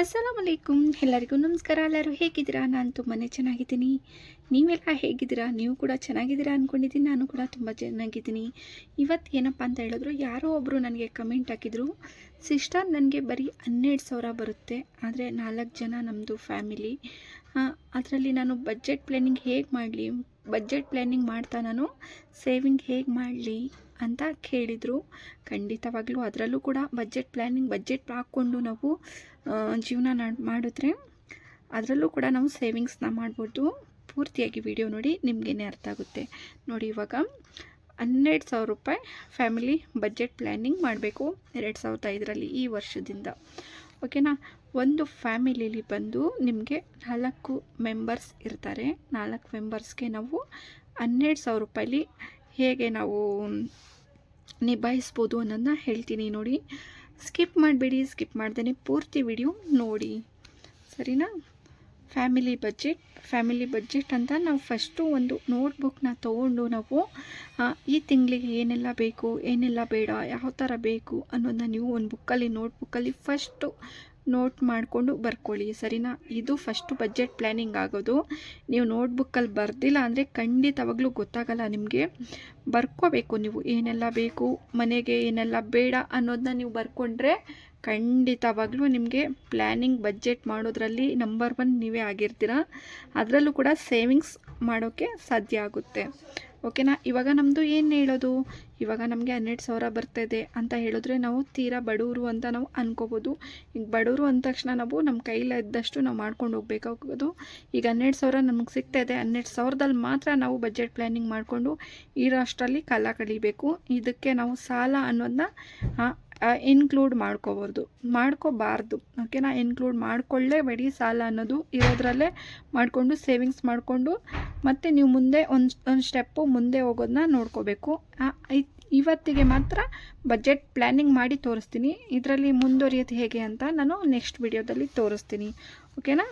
ಅಸ್ಸಲಾಮ್ ಅಲೈಕುಮ್ ಎಲ್ಲರಿಗೂ ನಮಸ್ಕಾರ. ಎಲ್ಲರೂ ಹೇಗಿದ್ದೀರಾ? ನಾನು ತುಂಬಾ ಚೆನ್ನಾಗಿದ್ದೀನಿ. ನೀವೆಲ್ಲ ಹೇಗಿದ್ದೀರಾ? ನೀವು ಕೂಡ ಚೆನ್ನಾಗಿದ್ದೀರಾ ಅಂದ್ಕೊಂಡಿದ್ದೀನಿ ನಾನು ಕೂಡ ತುಂಬ ಚೆನ್ನಾಗಿದ್ದೀನಿ. ಇವತ್ತು ಏನಪ್ಪ ಅಂತ ಹೇಳಿದ್ರು, ಯಾರೋ ಒಬ್ಬರು ನನಗೆ ಕಮೆಂಟ್ ಹಾಕಿದರು, ಸಿಸ್ಟರ್, ನನಗೆ ಬರೀ ಹನ್ನೆರಡು ಸಾವಿರ ಬರುತ್ತೆ. ಆದರೆ ನಾಲ್ಕು ಜನ ನಮ್ಮದು ಫ್ಯಾಮಿಲಿ. ಅದರಲ್ಲಿ ನಾನು ಬಜೆಟ್ ಪ್ಲ್ಯಾನಿಂಗ್ ಹೇಗೆ ಮಾಡಲಿ? ಬಜೆಟ್ ಪ್ಲ್ಯಾನಿಂಗ್ ಮಾಡ್ತಾ ನಾನು. ಸೇವಿಂಗ್ ಹೇಗೆ ಮಾಡಲಿ ಅಂತ ಕೇಳಿದರು. ಖಂಡಿತವಾಗ್ಲೂ ಅದರಲ್ಲೂ ಕೂಡ ಬಜೆಟ್ ಪ್ಲ್ಯಾನಿಂಗ್ ಬಜೆಟ್ ಹಾಕ್ಕೊಂಡು ನಾವು ಜೀವನ ಮಾಡಿದ್ರೆ ಅದರಲ್ಲೂ ಕೂಡ ನಾವು ಸೇವಿಂಗ್ಸ್ನ ಮಾಡ್ಬೋದು. ಪೂರ್ತಿಯಾಗಿ ವಿಡಿಯೋ ನೋಡಿ ನಿಮಗೇನೆ ಅರ್ಥ ಆಗುತ್ತೆ. ನೋಡಿ ಇವಾಗ ಹನ್ನೆರಡು ಸಾವಿರ ರೂಪಾಯಿ ಫ್ಯಾಮಿಲಿ ಬಜೆಟ್ ಪ್ಲ್ಯಾನಿಂಗ್ ಮಾಡಬೇಕು. ಎರಡು ಸಾವಿರದ ಐದರಲ್ಲಿ ಈ ವರ್ಷದಿಂದ. ಓಕೆನಾ? ಒಂದು ಫ್ಯಾಮಿಲಿಲಿ ಬಂದು ನಿಮಗೆ ನಾಲ್ಕು ಮೆಂಬರ್ಸ್ ಇರ್ತಾರೆ. ನಾಲ್ಕು ಮೆಂಬರ್ಸ್ಗೆ ನಾವು ಹನ್ನೆರಡು ಸಾವಿರ ರೂಪಾಯಲ್ಲಿ ಹೇಗೆ ನಾವು ನಿಭಾಯಿಸ್ಬೋದು ಅನ್ನೋದನ್ನ ಹೇಳ್ತೀನಿ ನೋಡಿ. ಸ್ಕಿಪ್ ಮಾಡಬೇಡಿ ಸ್ಕಿಪ್ ಮಾಡ್ದೇ ಪೂರ್ತಿ ವಿಡಿಯೋ ನೋಡಿ. ಸರಿನಾ? ಫ್ಯಾಮಿಲಿ ಬಜೆಟ್ ಫ್ಯಾಮಿಲಿ ಬಜೆಟ್ ಅಂತ ನಾವು ಫಸ್ಟು ಒಂದು ನೋಟ್ಬುಕ್ನ ತೊಗೊಂಡು ನಾವು ಈ ತಿಂಗಳಿಗೆ ಏನೆಲ್ಲ ಬೇಕು, ಏನೆಲ್ಲ ಬೇಡ, ಯಾವ ಥರ ಬೇಕು ಅನ್ನೋದನ್ನ ನೀವು ಒಂದು ಬುಕ್ಕಲ್ಲಿ ನೋಟ್ಬುಕ್ಕಲ್ಲಿ ಫಸ್ಟು ನೋಟ್ ಮಾಡಿಕೊಂಡು ಬರ್ಕೊಳ್ಳಿ, ಸರಿನಾ? ಇದು ಫಸ್ಟು ಬಜೆಟ್ ಪ್ಲ್ಯಾನಿಂಗ್ ಆಗೋದು. ನೀವು ನೋಟ್ಬುಕ್ಕಲ್ಲಿ ಬರ್ದಿಲ್ಲ ಅಂದರೆ ಖಂಡಿತವಾಗ್ಲೂ ಗೊತ್ತಾಗಲ್ಲ ನಿಮಗೆ. ಬರ್ಕೋಬೇಕು ನೀವು, ಏನೆಲ್ಲ ಬೇಕು, ಮನೆಗೆ ಏನೆಲ್ಲ ಬೇಡ ಅನ್ನೋದನ್ನ ನೀವು ಬರ್ಕೊಂಡ್ರೆ ಖಂಡಿತವಾಗ್ಲೂ ನಿಮಗೆ ಪ್ಲ್ಯಾನಿಂಗ್ ಬಜೆಟ್ ಮಾಡೋದ್ರಲ್ಲಿ ನಂಬರ್ ಒನ್ ನೀವೇ ಆಗಿರ್ತೀರ. ಅದರಲ್ಲೂ ಕೂಡ ಸೇವಿಂಗ್ಸ್ ಮಾಡೋಕ್ಕೆ ಸಾಧ್ಯ ಆಗುತ್ತೆ. ಓಕೆನಾ? ಇವಾಗ ನಮ್ಮದು ಏನು ಹೇಳೋದು? ಇವಾಗ ನಮಗೆ ಹನ್ನೆರಡು ಸಾವಿರ ಬರ್ತದೆ ಅಂತ ಹೇಳಿದ್ರೆ ನಾವು ತೀರಾ ಬಡವರು ಅಂತ ನಾವು ಅನ್ಕೋಬೋದು. ಈಗ ಬಡವರು ಅಂದ ತಕ್ಷಣ ನಾವು ನಮ್ಮ ಕೈಲಿ ಇದ್ದಷ್ಟು ನಾವು ಮಾಡ್ಕೊಂಡು ಹೋಗ್ಬೇಕಾಗೋದು ಈಗ ಹನ್ನೆರಡು ಸಾವಿರ ನಮಗೆ ಸಿಗ್ತಾಯಿದೆ ಹನ್ನೆರಡು ಸಾವಿರದಲ್ಲಿ ಮಾತ್ರ ನಾವು ಬಜೆಟ್ ಪ್ಲ್ಯಾನಿಂಗ್ ಮಾಡಿಕೊಂಡು ಈ ಅಷ್ಟರಲ್ಲಿ ಕಾಲ ಕಳಿಬೇಕು. ಇದಕ್ಕೆ ನಾವು ಸಾಲ ಅನ್ನೋದನ್ನ ಇನ್ಕ್ಲೂಡ್ ಮಾಡ್ಕೋಬಾರ್ದು. ಮಾಡ್ಕೋಬಾರ್ದು ಓಕೆನಾ ಇನ್ಕ್ಲೂಡ್ ಮಾಡ್ಕೊಳ್ಳೇಬೇಡಿ ಸಾಲ ಅನ್ನೋದು ಇರೋದ್ರಲ್ಲೇ ಮಾಡಿಕೊಂಡು ಸೇವಿಂಗ್ಸ್ ಮಾಡಿಕೊಂಡು ಮತ್ತು ನೀವು ಮುಂದೆ ಒಂದು ಒಂದು ಸ್ಟೆಪ್ಪು ಮುಂದೆ ಹೋಗೋದನ್ನ ನೋಡ್ಕೋಬೇಕು. ಇವತ್ತಿಗೆ ಮಾತ್ರ ಬಜೆಟ್ ಪ್ಲ್ಯಾನಿಂಗ್ ಮಾಡಿ ತೋರಿಸ್ತೀನಿ. ಇದರಲ್ಲಿ ಮುಂದುವರಿಯೋದು ಹೇಗೆ ಅಂತ ನಾನು ನೆಕ್ಸ್ಟ್ ವಿಡಿಯೋದಲ್ಲಿ ತೋರಿಸ್ತೀನಿ. ಓಕೆನಾ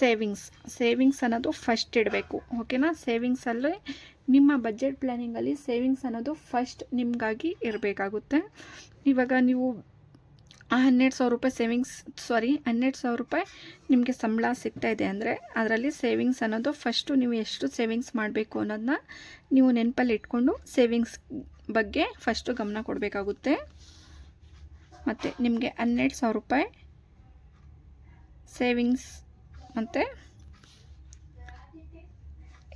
ಸೇವಿಂಗ್ಸ್ ಸೇವಿಂಗ್ಸ್ ಅನ್ನೋದು ಫಸ್ಟ್ ಇಡಬೇಕು. ಓಕೆನಾ ಸೇವಿಂಗ್ಸಲ್ಲಿ ನಿಮ್ಮ ಬಜೆಟ್ ಪ್ಲ್ಯಾನಿಂಗಲ್ಲಿ ಸೇವಿಂಗ್ಸ್ ಅನ್ನೋದು ಫಸ್ಟ್ ನಿಮಗಾಗಿ ಇರಬೇಕಾಗುತ್ತೆ. ಇವಾಗ ನೀವು, ಆ ಹನ್ನೆರಡು ಸಾವಿರ ರೂಪಾಯಿ ಸೇವಿಂಗ್ಸ್ ಸಾರಿ ಹನ್ನೆರಡು ಸಾವಿರ ರೂಪಾಯಿ ನಿಮಗೆ ಸಂಬಳ ಸಿಗ್ತಾ ಇದೆ ಅಂದರೆ ಅದರಲ್ಲಿ ಸೇವಿಂಗ್ಸ್ ಅನ್ನೋದು ಫಸ್ಟು ನೀವು ಎಷ್ಟು ಸೇವಿಂಗ್ಸ್ ಮಾಡಬೇಕು ಅನ್ನೋದನ್ನ ನೀವು ನೆನಪಲ್ಲಿ ಇಟ್ಕೊಂಡು ಸೇವಿಂಗ್ಸ್ ಬಗ್ಗೆ ಫಸ್ಟು ಗಮನ ಕೊಡಬೇಕಾಗುತ್ತೆ. ಮತ್ತು ನಿಮಗೆ ಹನ್ನೆರಡು ಸಾವಿರ ರೂಪಾಯಿ ಸೇವಿಂಗ್ಸ್ ಮತ್ತು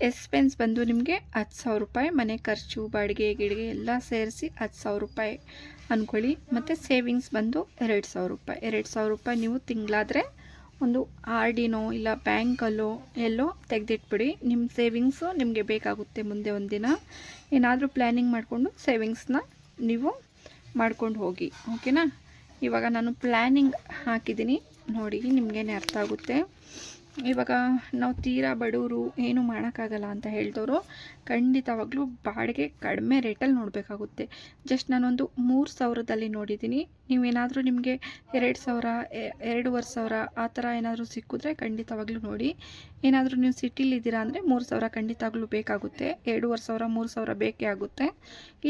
ಎಕ್ಸ್ಪೆನ್ಸ್ ಬಂದು ನಿಮಗೆ ಹತ್ತು ಸಾವಿರ ರೂಪಾಯಿ, ಮನೆ ಖರ್ಚು, ಬಾಡಿಗೆ, ಗಿಡಿಗೆ ಎಲ್ಲ ಸೇರಿಸಿ ಹತ್ತು ಸಾವಿರ ರೂಪಾಯಿ ಅಂದ್ಕೊಳ್ಳಿ ಮತ್ತು ಸೇವಿಂಗ್ಸ್ ಬಂದು ಎರಡು ಸಾವಿರ ರೂಪಾಯಿ. ಎರಡು ಸಾವಿರ ರೂಪಾಯಿ ನೀವು ತಿಂಗಳಾದರೆ ಒಂದು ಆರ್ ಡಿನೋ ಇಲ್ಲ ಬ್ಯಾಂಕಲ್ಲೋ ಎಲ್ಲೋ ತೆಗೆದಿಟ್ಬಿಡಿ. ನಿಮ್ಮ ಸೇವಿಂಗ್ಸು ನಿಮಗೆ ಬೇಕಾಗುತ್ತೆ ಮುಂದೆ ಒಂದಿನ ಏನಾದರೂ ಪ್ಲ್ಯಾನಿಂಗ್ ಮಾಡಿಕೊಂಡು ಸೇವಿಂಗ್ಸ್ನ ನೀವು ಮಾಡ್ಕೊಂಡು ಹೋಗಿ. ಓಕೆನಾ ಇವಾಗ ನಾನು ಪ್ಲ್ಯಾನಿಂಗ್ ಹಾಕಿದ್ದೀನಿ. ನೋಡಿ, ನಿಮಗೇನೆ ಅರ್ಥ ಆಗುತ್ತೆ. ಇವಾಗ ನಾವು ತೀರಾ ಬಡವರು ಏನು ಮಾಡೋಕ್ಕಾಗಲ್ಲ ಅಂತ ಹೇಳಿದವರು ಖಂಡಿತವಾಗ್ಲೂ ಬಾಡಿಗೆ ಕಡಿಮೆ ರೇಟಲ್ಲಿ ನೋಡಬೇಕಾಗುತ್ತೆ. ಜಸ್ಟ್ ನಾನೊಂದು ಮೂರು ಸಾವಿರದಲ್ಲಿ ನೋಡಿದ್ದೀನಿ. ನೀವೇನಾದರೂ ನಿಮಗೆ ಎರಡು ಸಾವಿರ ಎರಡೂವರೆ ಸಾವಿರ ಆ ಥರ ಏನಾದರೂ ಸಿಕ್ಕಿದ್ರೆ ಖಂಡಿತವಾಗ್ಲೂ ನೋಡಿ. ಏನಾದರೂ ನೀವು ಸಿಟಿಲಿದ್ದೀರಾ ಅಂದರೆ ಮೂರು ಸಾವಿರ ಖಂಡಿತವಾಗ್ಲೂ ಬೇಕಾಗುತ್ತೆ. ಎರಡೂವರೆ ಸಾವಿರ, ಮೂರು ಸಾವಿರ ಬೇಕೇ ಆಗುತ್ತೆ.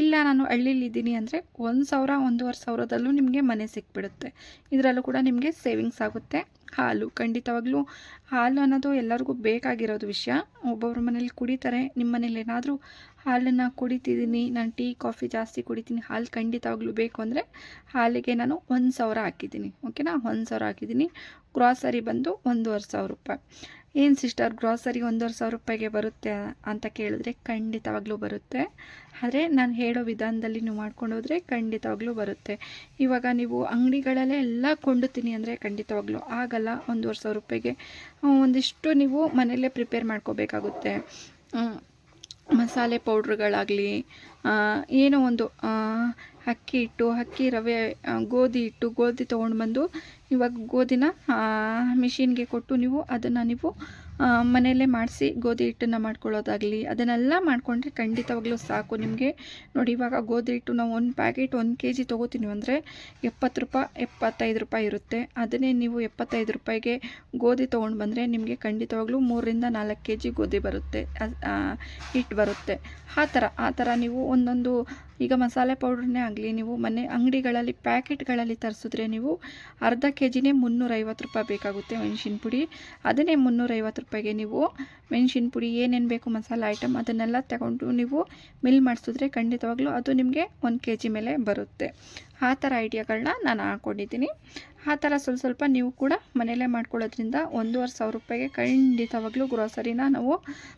ಇಲ್ಲ ನಾನು ಹಳ್ಳಿಲಿದ್ದೀನಿ ಅಂದರೆ ಒಂದು ಸಾವಿರ, ಒಂದೂವರೆ ಸಾವಿರದಲ್ಲೂ ನಿಮಗೆ ಮನೆ ಸಿಕ್ಬಿಡುತ್ತೆ. ಇದರಲ್ಲೂ ಕೂಡ ನಿಮಗೆ ಸೇವಿಂಗ್ಸ್ ಆಗುತ್ತೆ. ಹಾಲು, ಖಂಡಿತವಾಗ್ಲೂ ಹಾಲು ಅನ್ನೋದು ಎಲ್ಲರಿಗೂ ಬೇಕಾಗಿರೋದು ವಿಷಯ. ಒಬ್ಬೊಬ್ಬರ ಮನೇಲಿ ಕುಡಿತಾರೆ ನಿಮ್ಮ ಮನೇಲಿ ಏನಾದರೂ ಹಾಲನ್ನು ಕುಡಿತಿದ್ದೀನಿ. ನಾನು ಟೀ, ಕಾಫಿ ಜಾಸ್ತಿ ಕುಡಿತೀನಿ. ಹಾಲು ಖಂಡಿತವಾಗ್ಲೂ ಬೇಕು ಅಂದರೆ ಹಾಲಿಗೆ ನಾನು ಒಂದು ಸಾವಿರ ಹಾಕಿದ್ದೀನಿ. ಓಕೆನಾ ಒಂದು ಸಾವಿರ ಹಾಕಿದ್ದೀನಿ. ಗ್ರಾಸರಿ ಬಂದು ಒಂದೂವರೆ ಸಾವಿರ ರೂಪಾಯಿ. ಏನು ಸಿಸ್ಟರ್, ಗ್ರಾಸರಿ ಒಂದೂವರೆ ಸಾವಿರ ರೂಪಾಯಿಗೆ ಬರುತ್ತೆ ಅಂತ ಕೇಳಿದ್ರೆ ಖಂಡಿತವಾಗ್ಲೂ ಬರುತ್ತೆ. ಆದರೆ ನಾನು ಹೇಳೋ ವಿಧಾನದಲ್ಲಿ ನೀವು ಮಾಡ್ಕೊಂಡು ಹೋದರೆ ಖಂಡಿತವಾಗ್ಲೂ ಬರುತ್ತೆ. ಇವಾಗ ನೀವು ಅಂಗಡಿಗಳಲ್ಲೇ ಎಲ್ಲ ಕೊಂಡುತ್ತೀನಿ ಅಂದರೆ ಖಂಡಿತವಾಗ್ಲೂ ಆಗಲ್ಲ ಒಂದೂವರೆ ಸಾವಿರ ರೂಪಾಯಿಗೆ. ಒಂದಿಷ್ಟು ನೀವು ಮನೆಯಲ್ಲೇ ಪ್ರಿಪೇರ್ ಮಾಡ್ಕೋಬೇಕಾಗುತ್ತೆ. ಮಸಾಲೆ ಪೌಡ್ರುಗಳಾಗಲಿ ಏನೋ ಒಂದು ಅಕ್ಕಿ ಹಿಟ್ಟು ಅಕ್ಕಿ ರವೆ ಗೋಧಿ ಹಿಟ್ಟು ಗೋಧಿ ತೊಗೊಂಡು ಬಂದು ಇವಾಗ ಗೋಧಿನ ಮಿಷಿನ್ಗೆ ಕೊಟ್ಟು ನೀವು ಅದನ್ನು ನೀವು ಮನೆಯಲ್ಲೇ ಮಾಡಿಸಿ ಗೋಧಿ ಹಿಟ್ಟನ್ನು ಮಾಡ್ಕೊಳ್ಳೋದಾಗಲಿ, ಅದನ್ನೆಲ್ಲ ಮಾಡಿಕೊಂಡ್ರೆ ಖಂಡಿತವಾಗ್ಲೂ ಸಾಕು. ನಿಮಗೆ ನೋಡಿ, ಇವಾಗ ಗೋಧಿ ಹಿಟ್ಟು ನಾವು ಒಂದು ಪ್ಯಾಕೆಟ್ ಒಂದು ಕೆ ಜಿ ತೊಗೋತೀನಿ ಅಂದರೆ ಎಪ್ಪತ್ತು ರೂಪಾಯಿ, ಎಪ್ಪತ್ತೈದು ರೂಪಾಯಿ ಇರುತ್ತೆ. ಅದನ್ನೇ ನೀವು ಎಪ್ಪತ್ತೈದು ರೂಪಾಯಿಗೆ ಗೋಧಿ ತೊಗೊಂಡು ಬಂದರೆ ನಿಮಗೆ ಖಂಡಿತವಾಗ್ಲೂ ಮೂರರಿಂದ ನಾಲ್ಕು ಕೆ ಜಿ ಗೋಧಿ ಬರುತ್ತೆ ಹಿಟ್ಟು ಬರುತ್ತೆ. ಆ ಥರ ಆ ಥರ ನೀವು ಒಂದೊಂದು ಈಗ ಮಸಾಲೆ ಪೌಡ್ರನ್ನೇ ಆಗಲಿ ನೀವು ಮನೆ ಅಂಗಡಿಗಳಲ್ಲಿ ಪ್ಯಾಕೆಟ್ಗಳಲ್ಲಿ ತರಿಸಿದ್ರೆ ನೀವು ಅರ್ಧ ಕೆ ಜಿನೇ ಮುನ್ನೂರೈವತ್ತು ರೂಪಾಯಿ ಬೇಕಾಗುತ್ತೆ ಮೆಣಸಿನ ಪುಡಿ. ಅದನ್ನೇ ಮುನ್ನೂರೈವತ್ತು ರೂಪಾಯಿಗೆ ನೀವು ಮೆಣಸಿನ ಪುಡಿ, ಏನೇನು ಬೇಕು ಮಸಾಲೆ ಐಟಮ್ ಅದನ್ನೆಲ್ಲ ತಗೊಂಡು ನೀವು ಮಿಲ್ ಮಾಡಿಸಿದ್ರೆ ಖಂಡಿತವಾಗ್ಲೂ ಅದು ನಿಮಗೆ ಒಂದು ಕೆ ಜಿ ಮೇಲೆ ಬರುತ್ತೆ. ಆ ಥರ ಐಡಿಯಾಗಳನ್ನ ನಾನು ಹಾಕ್ಕೊಂಡಿದ್ದೀನಿ ಆ ಥರ ಸ್ವಲ್ಪ ಸ್ವಲ್ಪ ನೀವು ಕೂಡ ಮನೆಯಲ್ಲೇ ಮಾಡ್ಕೊಳ್ಳೋದ್ರಿಂದ ಒಂದೂವರೆ ಸಾವಿರ ರೂಪಾಯಿಗೆ ಖಂಡಿತವಾಗ್ಲೂ ಗ್ರೋಸರಿನ ನಾವು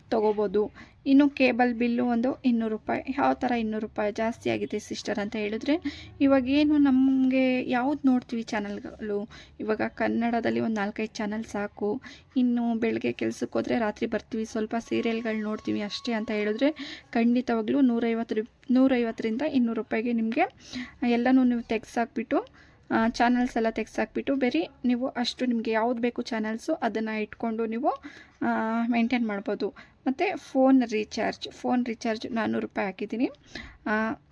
ತೊಗೋಬೋದು. ಇನ್ನು ಕೇಬಲ್ ಬಿಲ್ಲು ಒಂದು ಇನ್ನೂರು ರೂಪಾಯಿ, ಯಾವ ಥರ ಇನ್ನೂರು ರೂಪಾಯಿ ಜಾಸ್ತಿ ಆಗಿದೆ ಸಿಸ್ಟರ್ ಅಂತ ಹೇಳಿದ್ರೆ, ಇವಾಗ ಏನು ನಮಗೆ ಯಾವ್ದು ನೋಡ್ತೀವಿ ಚಾನಲ್ಗಳು? ಇವಾಗ ಕನ್ನಡದಲ್ಲಿ ಒಂದು ನಾಲ್ಕೈದು ಚಾನಲ್ ಸಾಕು. ಇನ್ನು ಬೆಳಗ್ಗೆ ಕೆಲಸಕ್ಕೆ ಹೋದರೆ ರಾತ್ರಿ ಬರ್ತೀವಿ, ಸ್ವಲ್ಪ ಸೀರಿಯಲ್ಗಳು ನೋಡ್ತೀವಿ ಅಷ್ಟೇ ಅಂತ ಹೇಳಿದ್ರೆ ಖಂಡಿತವಾಗ್ಲೂ ನೂರೈವತ್ತು ರೂ ನೂರೈವತ್ತರಿಂದ ಇನ್ನೂರು ರೂಪಾಯಿಗೆ ನಿಮಗೆ ಎಲ್ಲನೂ ನೀವು ತೆಗ್ಸಾಕ್ಬಿಟ್ಟು ಚಾನಲ್ಸ್ ಎಲ್ಲ ತೆಗ್ಸಾಕ್ಬಿಟ್ಟು ಬೇರೆ ನೀವು ಅಷ್ಟು ನಿಮಗೆ ಯಾವ್ದು ಬೇಕು ಚಾನಲ್ಸು ಅದನ್ನು ಇಟ್ಕೊಂಡು ನೀವು ಮೇಂಟೈನ್ ಮಾಡ್ಬೋದು. ಮತ್ತು ಫೋನ್ ರೀಚಾರ್ಜ್ ಫೋನ್ ರೀಚಾರ್ಜ್ ನಾನ್ನೂರು ರೂಪಾಯಿ ಹಾಕಿದ್ದೀನಿ.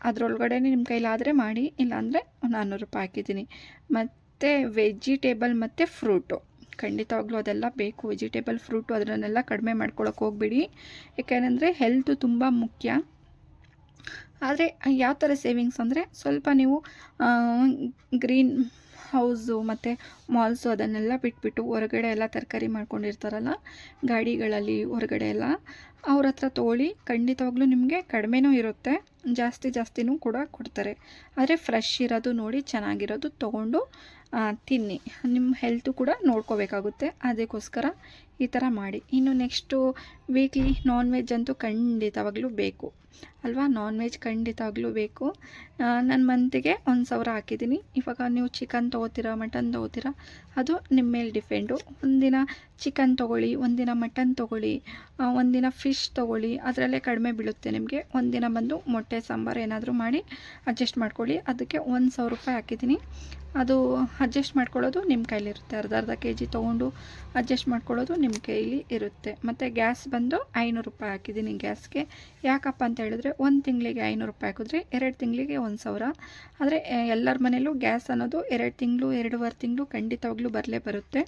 ಅದರೊಳಗಡೆ ನಿಮ್ಮ ಕೈಲಾದರೆ ಮಾಡಿ, ಇಲ್ಲಾಂದರೆ ನಾನ್ನೂರು ರೂಪಾಯಿ ಹಾಕಿದ್ದೀನಿ. ಮತ್ತು ವೆಜಿಟೇಬಲ್ ಮತ್ತು ಫ್ರೂಟು ಖಂಡಿತವಾಗ್ಲೂ ಅದೆಲ್ಲ ಬೇಕು. ವೆಜಿಟೇಬಲ್ ಫ್ರೂಟು ಅದನ್ನೆಲ್ಲ ಕಡಿಮೆ ಮಾಡ್ಕೊಳಕ್ಕೆ ಹೋಗ್ಬಿಡಿ. ಯಾಕೆಂದರೆ ಹೆಲ್ತು ತುಂಬ ಮುಖ್ಯ. ಆದರೆ ಯಾವ ಥರ ಸೇವಿಂಗ್ಸ್ ಅಂದರೆ ಸ್ವಲ್ಪ ನೀವು ಗ್ರೀನ್ ಹೌಸು ಮತ್ತು ಮಾಲ್ಸು ಅದನ್ನೆಲ್ಲ ಬಿಟ್ಬಿಟ್ಟು ಹೊರಗಡೆ ಎಲ್ಲ ತರಕಾರಿ ಮಾಡ್ಕೊಂಡಿರ್ತಾರಲ್ಲ, ಗಾಡಿಗಳಲ್ಲಿ ಹೊರಗಡೆ ಎಲ್ಲ, ಅವ್ರ ಹತ್ರ ತೊಗೊಳ್ಳಿ ಖಂಡಿತವಾಗ್ಲೂ ನಿಮಗೆ ಕಡಿಮೆನೂ ಇರುತ್ತೆ, ಜಾಸ್ತಿ ಜಾಸ್ತಿನೂ ಕೂಡ ಕೊಡ್ತಾರೆ. ಆದರೆ ಫ್ರೆಶ್ ಇರೋದು ನೋಡಿ ಚೆನ್ನಾಗಿರೋದು ತೊಗೊಂಡು ತಿನ್ನಿ. ನಿಮ್ಮ ಹೆಲ್ತು ಕೂಡ ನೋಡ್ಕೋಬೇಕಾಗುತ್ತೆ. ಅದಕ್ಕೋಸ್ಕರ ಈ ಥರ ಮಾಡಿ. ಇನ್ನು ನೆಕ್ಸ್ಟು ವೀಕ್ಲಿ ನಾನ್ ವೆಜ್ ಅಂತೂ ಖಂಡಿತವಾಗ್ಲೂ ಬೇಕು. ಅಲ್ವಾ? ನಾನ್ ವೆಜ್ ಖಂಡಿತವಾಗ್ಲೂ ಬೇಕು. ನಾನು ಮಂತಿಗೆ ಒಂದು ಸಾವಿರ ಹಾಕಿದ್ದೀನಿ ಇವಾಗ ನೀವು ಚಿಕನ್ ತೊಗೋತೀರಾ ಮಟನ್ ತೊಗೋತೀರಾ? ಅದು ನಿಮ್ಮ ಮೇಲೆ ಡಿಪೆಂಡು. ಒಂದಿನ ಚಿಕನ್ ತೊಗೊಳ್ಳಿ, ಒಂದಿನ ಮಟನ್ ತೊಗೊಳ್ಳಿ ಒಂದಿನ ಫಿಶ್ ತೊಗೊಳ್ಳಿ, ಅದರಲ್ಲೇ ಕಡಿಮೆ ಬೀಳುತ್ತೆ ನಿಮಗೆ. ಒಂದಿನ ಬಂದು ಮೊಟ್ಟೆ, ಸಾಂಬಾರು ಏನಾದರೂ ಮಾಡಿ, ಅಡ್ಜಸ್ಟ್ ಮಾಡ್ಕೊಳ್ಳಿ. ಅದಕ್ಕೆ ಒಂದು ಸಾವಿರ ರೂಪಾಯಿ ಹಾಕಿದ್ದೀನಿ. ಅದು ಅಡ್ಜಸ್ಟ್ ಮಾಡ್ಕೊಳ್ಳೋದು ನಿಮ್ಮ ಕೈಲಿರುತ್ತೆ. ಅರ್ಧ ಅರ್ಧ ಕೆ ಜಿ ತೊಗೊಂಡು ಅಡ್ಜಸ್ಟ್ ಮಾಡ್ಕೊಳ್ಳೋದು ನಿಮ್ಮ ಕೈಲಿ ಇರುತ್ತೆ. ಮತ್ತು ಗ್ಯಾಸ್ ಬಂದು ಐನೂರು ರೂಪಾಯಿ ಹಾಕಿದ್ದೀನಿ ಗ್ಯಾಸ್ಗೆ ಯಾಕಪ್ಪ ಅಂತ ಹೇಳಿದ್ರೆ ಒಂದು ತಿಂಗಳಿಗೆ ಐನೂರು ರೂಪಾಯಿ ಹಾಕಿದ್ರೆ ಎರಡು ತಿಂಗಳಿಗೆ ಒಂದು ಸಾವಿರ. ಆದರೆ ಎಲ್ಲರ ಮನೇಲೂ ಗ್ಯಾಸ್ ಅನ್ನೋದು ಎರಡು ತಿಂಗಳು, ಎರಡೂವರೆ ತಿಂಗಳು ಖಂಡಿತವಾಗ್ಲೂ ಬರಲೇ ಬರುತ್ತೆ.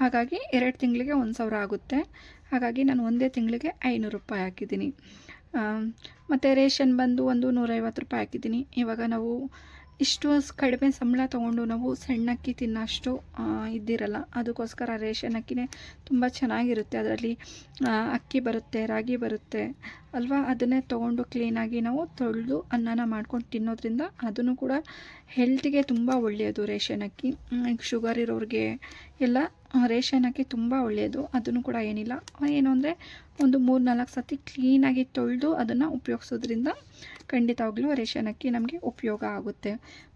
ಹಾಗಾಗಿ ಎರಡು ತಿಂಗಳಿಗೆ ಒಂದು ಸಾವಿರ ಆಗುತ್ತೆ. ಹಾಗಾಗಿ ನಾನು ಒಂದೇ ತಿಂಗಳಿಗೆ ಐನೂರು ರೂಪಾಯಿ ಹಾಕಿದ್ದೀನಿ. ಮತ್ತು ರೇಷನ್ ಬಂದು ಒಂದು ನೂರೈವತ್ತು ರೂಪಾಯಿ ಹಾಕಿದ್ದೀನಿ. ಇವಾಗ ನಾವು ಇಷ್ಟು ಕಡಿಮೆ ಸಂಬಳ ತೊಗೊಂಡು ನಾವು ಸಣ್ಣ ಅಕ್ಕಿ ತಿನ್ನೋಷ್ಟು ಇದ್ದಿರಲ್ಲ. ಅದಕ್ಕೋಸ್ಕರ ರೇಷನ್ ಅಕ್ಕಿನೇ ತುಂಬ ಚೆನ್ನಾಗಿರುತ್ತೆ. ಅದರಲ್ಲಿ ಅಕ್ಕಿ ಬರುತ್ತೆ, ರಾಗಿ ಬರುತ್ತೆ, ಅಲ್ವಾ? ಅದನ್ನೇ ತೊಗೊಂಡು ಕ್ಲೀನಾಗಿ ನಾವು ತೊಳೆದು ಅನ್ನನ ಮಾಡ್ಕೊಂಡು ತಿನ್ನೋದ್ರಿಂದ ಅದನ್ನು ಕೂಡ ಹೆಲ್ತಿಗೆ ತುಂಬ ಒಳ್ಳೆಯದು ರೇಷನ್ ಅಕ್ಕಿ. ಶುಗರ್ ಇರೋರಿಗೆ ಎಲ್ಲ ರೇಷನ್ ಹಾಕಿ ತುಂಬ ಒಳ್ಳೆಯದು ಅದನ್ನು ಕೂಡ ಏನಿಲ್ಲ. ಏನು ಅಂದರೆ ಒಂದು ಮೂರು ನಾಲ್ಕು ಸತಿ ಕ್ಲೀನಾಗಿ ತೊಳೆದು ಅದನ್ನು ಉಪಯೋಗಿಸೋದ್ರಿಂದ ಖಂಡಿತವಾಗ್ಲೂ ರೇಷನ್ ಅಕ್ಕಿ ನಮಗೆ ಉಪಯೋಗ ಆಗುತ್ತೆ.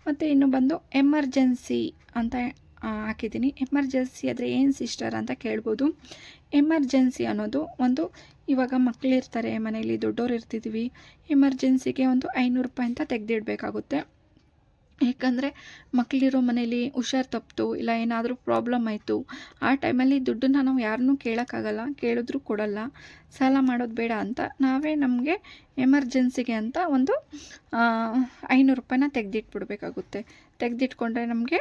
ಮತ್ತು ಇನ್ನು ಬಂದು ಎಮರ್ಜೆನ್ಸಿ ಅಂತ ಹಾಕಿದ್ದೀನಿ. ಎಮರ್ಜೆನ್ಸಿ ಆದರೆ ಏನು ಸಿಸ್ಟರ್ ಅಂತ ಕೇಳ್ಬೋದು. ಎಮರ್ಜೆನ್ಸಿ ಅನ್ನೋದು ಒಂದು ಇವಾಗ ಮಕ್ಕಳಿರ್ತಾರೆ ಮನೆಯಲ್ಲಿ ದೊಡ್ಡೋರು ಇರ್ತಿದ್ವಿ ಎಮರ್ಜೆನ್ಸಿಗೆ ಒಂದು ಐನೂರು ರೂಪಾಯಿ ಅಂತ ತೆಗೆದಿಡಬೇಕಾಗುತ್ತೆ. ಏಕೆಂದರೆ ಮಕ್ಕಳಿರೋ ಮನೇಲಿ ಹುಷಾರು ತಪ್ಪಿತು ಇಲ್ಲ ಏನಾದರೂ ಪ್ರಾಬ್ಲಮ್ ಆಯಿತು, ಆ ಟೈಮಲ್ಲಿ ದುಡ್ಡನ್ನ ನಾವು ಯಾರನ್ನೂ ಕೇಳೋಕ್ಕಾಗಲ್ಲ, ಕೇಳಿದ್ರೂ ಕೊಡಲ್ಲ, ಸಾಲ ಮಾಡೋದು ಬೇಡ ಅಂತ ನಾವೇ ನಮಗೆ ಎಮರ್ಜೆನ್ಸಿಗೆ ಅಂತ ಒಂದು ಐನೂರು ರೂಪಾಯಿನ ತೆಗೆದಿಟ್ಬಿಡ್ಬೇಕಾಗುತ್ತೆ. ತೆಗೆದಿಟ್ಕೊಂಡ್ರೆ ನಮಗೆ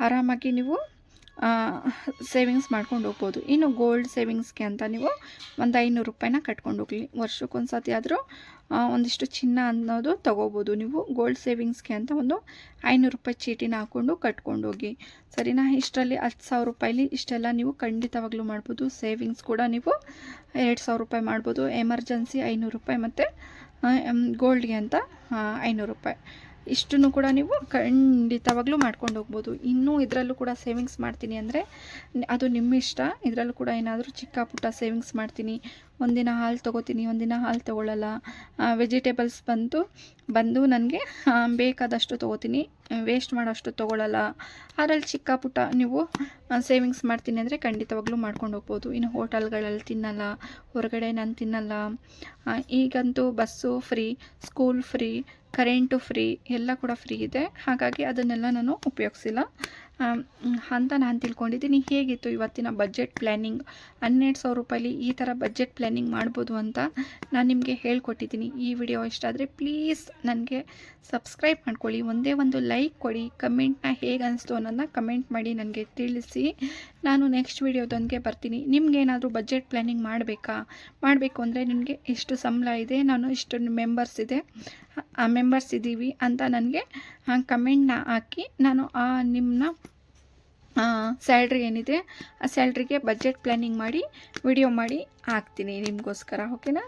ಆರಾಮಾಗಿ ನೀವು ಸೇವಿಂಗ್ಸ್ ಮಾಡ್ಕೊಂಡು ಹೋಗ್ಬೋದು. ಇನ್ನು ಗೋಲ್ಡ್ ಸೇವಿಂಗ್ಸ್ಗೆ ಅಂತ ನೀವು ಒಂದು ಐನೂರು ರೂಪಾಯಿನ ಕಟ್ಕೊಂಡು ಹೋಗಲಿ. ವರ್ಷಕ್ಕೊಂದು ಸತಿ ಆದರೂ ಒಂದಿಷ್ಟು ಚಿನ್ನ ಅನ್ನೋದು ತೊಗೋಬೋದು ನೀವು. ಗೋಲ್ಡ್ ಸೇವಿಂಗ್ಸ್ಗೆ ಅಂತ ಒಂದು ಐನೂರು ರೂಪಾಯಿ ಚೀಟಿನ ಹಾಕ್ಕೊಂಡು ಕಟ್ಕೊಂಡು ಹೋಗಿ. ಸರಿನಾ? ಇಷ್ಟರಲ್ಲಿ ಹತ್ತು ಸಾವಿರ ರೂಪಾಯಿಲಿ ಇಷ್ಟೆಲ್ಲ ನೀವು ಖಂಡಿತವಾಗ್ಲೂ ಮಾಡ್ಬೋದು. ಸೇವಿಂಗ್ಸ್ ಕೂಡ ನೀವು ಎರಡು ಸಾವಿರ ರೂಪಾಯಿ ಮಾಡ್ಬೋದು. ಎಮರ್ಜೆನ್ಸಿ ಐನೂರು ರೂಪಾಯಿ ಮತ್ತು ಗೋಲ್ಡ್ಗೆ ಅಂತ ಐನೂರು ರೂಪಾಯಿ. ಇಷ್ಟನ್ನು ಕೂಡ ನೀವು ಖಂಡಿತವಾಗ್ಲೂ ಮಾಡ್ಕೊಂಡು ಹೋಗ್ಬೋದು. ಇನ್ನೂ ಇದರಲ್ಲೂ ಕೂಡ ಸೇವಿಂಗ್ಸ್ ಮಾಡ್ತೀನಿ ಅಂದರೆ ಅದು ನಿಮ್ಮ ಇಷ್ಟ. ಇದರಲ್ಲೂ ಕೂಡ ಏನಾದರೂ ಚಿಕ್ಕ ಪುಟ್ಟ ಸೇವಿಂಗ್ಸ್ ಮಾಡ್ತೀನಿ. ಒಂದಿನ ಹಾಲು ತೊಗೋತೀನಿ, ಒಂದಿನ ಹಾಲು ತೊಗೊಳ್ಳಲ್ಲ ವೆಜಿಟೇಬಲ್ಸ್ ಬಂತು ಬಂದು ನನಗೆ ಬೇಕಾದಷ್ಟು ತೊಗೋತೀನಿ. ವೇಸ್ಟ್ ಮಾಡೋಷ್ಟು ತೊಗೊಳ್ಳಲ್ಲ ಅದರಲ್ಲಿ ಚಿಕ್ಕ ಪುಟ್ಟ ನೀವು ಸೇವಿಂಗ್ಸ್ ಮಾಡ್ತೀನಿ ಅಂದರೆ ಖಂಡಿತವಾಗ್ಲೂ ಮಾಡ್ಕೊಂಡು ಹೋಗ್ಬೋದು. ಇನ್ನು ಹೋಟೆಲ್ಗಳಲ್ಲಿ ತಿನ್ನಲ್ಲ, ಹೊರಗಡೆ ನಾನು ತಿನ್ನಲ್ಲ. ಈಗಂತೂ bus free school free current free ಎಲ್ಲ ಕೂಡ ಫ್ರೀ ಇದೆ. ಹಾಗಾಗಿ ಅದನ್ನೆಲ್ಲ ನಾನು ಉಪಯೋಗಿಸಿಲ್ಲ. ಅಂತ ನಾನು ತಿಳ್ಕೊಂಡಿದ್ದೀನಿ. ಹೇಗಿತ್ತು ಇವತ್ತಿನ ಬಜೆಟ್ ಪ್ಲ್ಯಾನಿಂಗ್ ಹನ್ನೆರಡು ಸಾವಿರ ರೂಪಾಯಲ್ಲಿ ಈ ಥರ ಬಜೆಟ್ ಪ್ಲ್ಯಾನಿಂಗ್ ಮಾಡ್ಬೋದು ಅಂತ ನಾನು ನಿಮಗೆ ಹೇಳ್ಕೊಟ್ಟಿದ್ದೀನಿ. ಈ ವಿಡಿಯೋ ಇಷ್ಟ ಆದರೆ ಪ್ಲೀಸ್ ನನಗೆ ಸಬ್ಸ್ಕ್ರೈಬ್ ಮಾಡ್ಕೊಳ್ಳಿ. ಒಂದೇ ಒಂದು ಲೈಕ್ ಕೊಡಿ. ಕಮೆಂಟ್ನ ಹೇಗೆ ಅನಿಸ್ತು ಅನ್ನೋದನ್ನ ಕಮೆಂಟ್ ಮಾಡಿ ನನಗೆ ತಿಳಿಸಿ. ನಾನು ನೆಕ್ಸ್ಟ್ ವಿಡಿಯೋದೊಂದಿಗೆ ಬರ್ತೀನಿ. ನಿಮಗೇನಾದರೂ ಬಜೆಟ್ ಪ್ಲ್ಯಾನಿಂಗ್ ಮಾಡಬೇಕಾ? ಮಾಡಬೇಕು ಅಂದರೆ ನಿಮಗೆ ಎಷ್ಟು ಸಂಬಳ ಇದೆ? ನಾನು ಇಷ್ಟು ಮೆಂಬರ್ಸ್ ಇದೆ. ಮೆಂಬರ್ಸ್ ಇದ್ದೀವಿ ಅಂತ ನನಗೆ ಕಮೆಂಟ್ನ ಹಾಕಿ ನಾನು ಆ ನಿಮ್ಮನ್ನ ಸ್ಯಾಲ್ರಿ ಏನಿದೆ, ಆ ಸ್ಯಾಲ್ರಿಗೆ ಬಜೆಟ್ ಪ್ಲ್ಯಾನಿಂಗ್ ಮಾಡಿ ವಿಡಿಯೋ ಮಾಡಿ ಹಾಕ್ತೀನಿ ನಿಮಗೋಸ್ಕರ ಓಕೆನಾ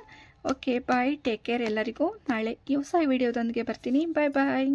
ಓಕೆ ಬಾಯ್ ಟೇಕ್ ಕೇರ್ ಎಲ್ಲರಿಗೂ. ನಾಳೆ ಹೊಸ ವಿಡಿಯೋದೊಂದಿಗೆ ಬರ್ತೀನಿ. ಬಾಯ್ ಬಾಯ್